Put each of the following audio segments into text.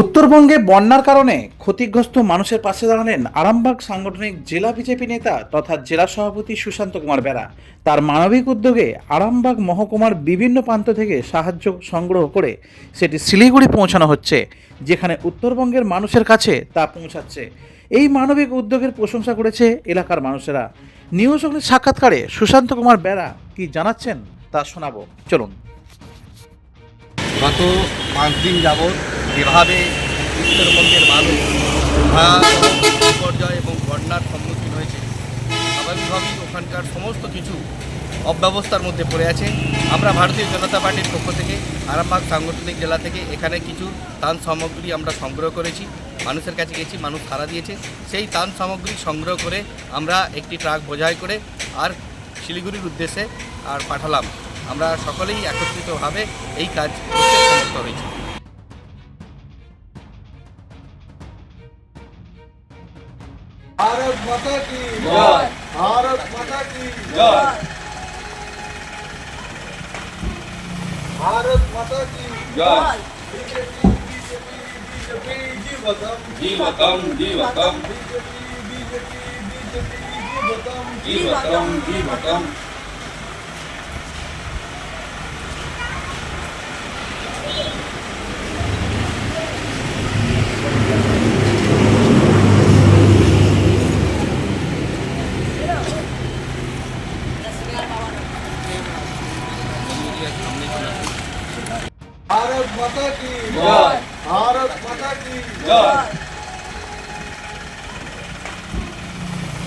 উত্তরবঙ্গে বন্যার কারণে ক্ষতিগ্রস্ত মানুষের পাশে দাঁড়ালেন আরামবাগ সাংগঠনিক জেলা বিজেপি নেতা তথা জেলা সভাপতি সুশান্ত কুমার বেরা। তার মানবিক উদ্যোগে আরামবাগ মহকুমার বিভিন্ন প্রান্ত থেকে সাহায্য সংগ্রহ করে সেটি শিলিগুড়ি পৌঁছানো হচ্ছে, যেখানে উত্তরবঙ্গের মানুষের কাছে তা পৌঁছাচ্ছে। এই মানবিক উদ্যোগের প্রশংসা করেছে এলাকার মানুষেরা। নিউজ সাক্ষাৎকারে সুশান্ত কুমার বেরা কি জানাচ্ছেন তা শোনাবো। চলুন। গত পাঁচ দিন যাবৎ যেভাবে উত্তরবঙ্গের মানুষ বিপর্যয় এবং বন্যার সম্মুখীন হয়েছে। স্বাভাবিকভাবেই ওখানকার সমস্ত কিছু অব্যবস্থার মধ্যে পড়ে আছে। আমরা ভারতীয় জনতা পার্টির পক্ষ থেকে আরামবাগ সাংগঠনিক জেলা থেকে এখানে কিছু তান সামগ্রী আমরা সংগ্রহ করেছি। মানুষের কাছে গেছি মানুষ সারা দিয়েছে। সেই তান সামগ্রী সংগ্রহ করে আমরা একটি ট্রাক বোঝাই করে আর শিলিগুড়ির উদ্দেশ্যে আর পাঠালাম। আমরা সকলেই একত্রিতভাবে এই কাজ করতে হয়েছি। भारत माता की जय भारत माता की जय भारत माता की जय बीजेपी बीजेपी बीजेपी जीवतम जीवतम जीवतम बीजेपी बीजेपी बीजेपी जीवतम जीवतम जीवतम ভারত মাতা কি ভারত মাতা কি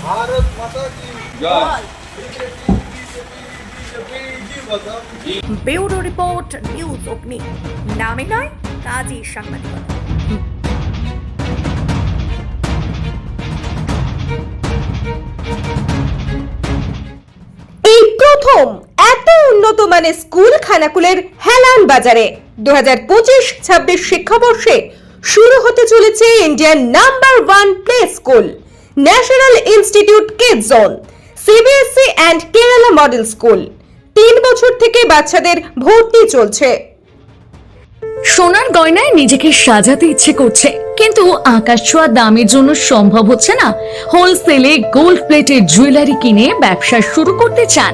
ভারত মাতা কি ব্যুরো রিপোর্ট নিউজ অগ্নি। নামে নয় কাজী সাংবাদিকতা প্রথম উন্নত মানের স্কুল খানাকুলের হেলান বাজারে। দু হাজার পঁচিশ, ছাব্বিশ শিক্ষাবর্ষে শুরু হতে চলেছে Indian number one play school national institute kid zone CBSC and Kerala model school তিন বছর থেকে বাচ্চাদের ভর্তি চলছে। সোনার গয়নায় নিজেকে সাজাতে ইচ্ছে করছে, কিন্তু আকাশ ছোঁয়া দামের জন্য সম্ভব হচ্ছে না। হোলসেলে গোল্ড প্লেটের জুয়েলারি কিনে ব্যবসা শুরু করতে চান।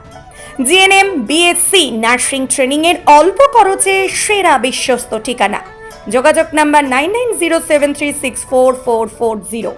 GNM, BSc, nursing training এর অল্প খরচে সেরা বিশ্বস্ত ঠিকানা। যোগাযোগ number nine nine zero seven three six four four four zero.